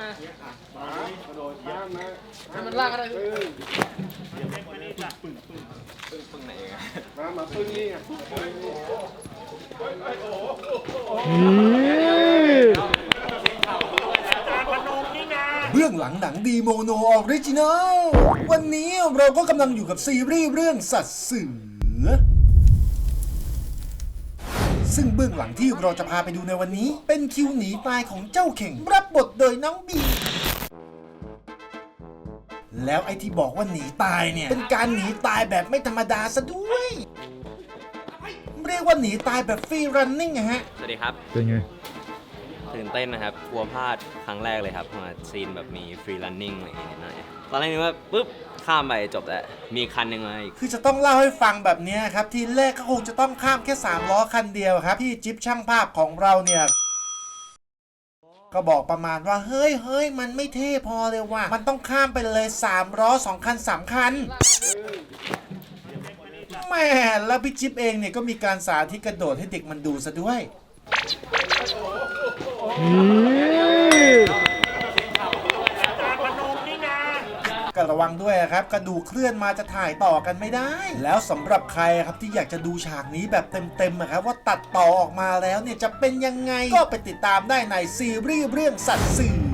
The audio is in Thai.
มาขากระโดดข้ามนะให้มันลากก็ได้ปึ้งมามาปึ้งนี่ไงปึ้งนี่เบื้องหลังหนังดีโมโนออริจินัล วันนี้เราก็กำลังอยู่กับซีรีส์เรื่องสัตว์เสือ ซึ่งเบื้องหลังที่เราจะพาไปดูในวันนี้ เป็นคิวหนีตายของเจ้าเข่ง รับบทโดยน้องบีแล้วไอ้ที่บอกว่าหนีตายเนี่ย เป็นการหนีตายแบบไม่ธรรมดาซะด้วย เรียกว่าหนีตายแบบฟรีรันนิ่งอะฮะ สวัสดีครับ เป็นไง ตื่นเต้นนะครับ กลัวพลาดครั้งแรกเลยครับมาซีนแบบมีฟรี r ันนิ่งอะไรอย่างเงี้ยนิดหน่อยตอนแรกนึกว่าปุ๊บ ข้ามไปจบแล้วมีคันหนึ่งมาอีก คือจะต้องเล่าให้ฟังแบบเนี้ยครับ ทีแรกก็คงจะต้องข้ามแค่3ล้อคันเดียวครับพี่จิ๊บช่างภาพของเราเนี่ยก็บอกประมาณว่าเฮ้ยเฮ้ยมันไม่เท่พอเลยว่ะมันต้องข้ามไปเลย3ล้อ2คัน3คันแหม่แล้วพี่จิ๊บเองเนี่ยก็มีการสาธิตกระโดดให้เด็กมันดูซะด้วย ก็ระวังด้วยนะครับกระดูกเคลื่อนมาจะถ่ายต่อกันไม่ได้ แล้วสำหรับใครครับที่อยากจะดูฉากนี้แบบเต็มๆนะครับว่าตัดต่อออกมาแล้วเนี่ยจะเป็นยังไงก็ไปติดตามได้ในซีรีส์เรื่องสัตว์สื่อ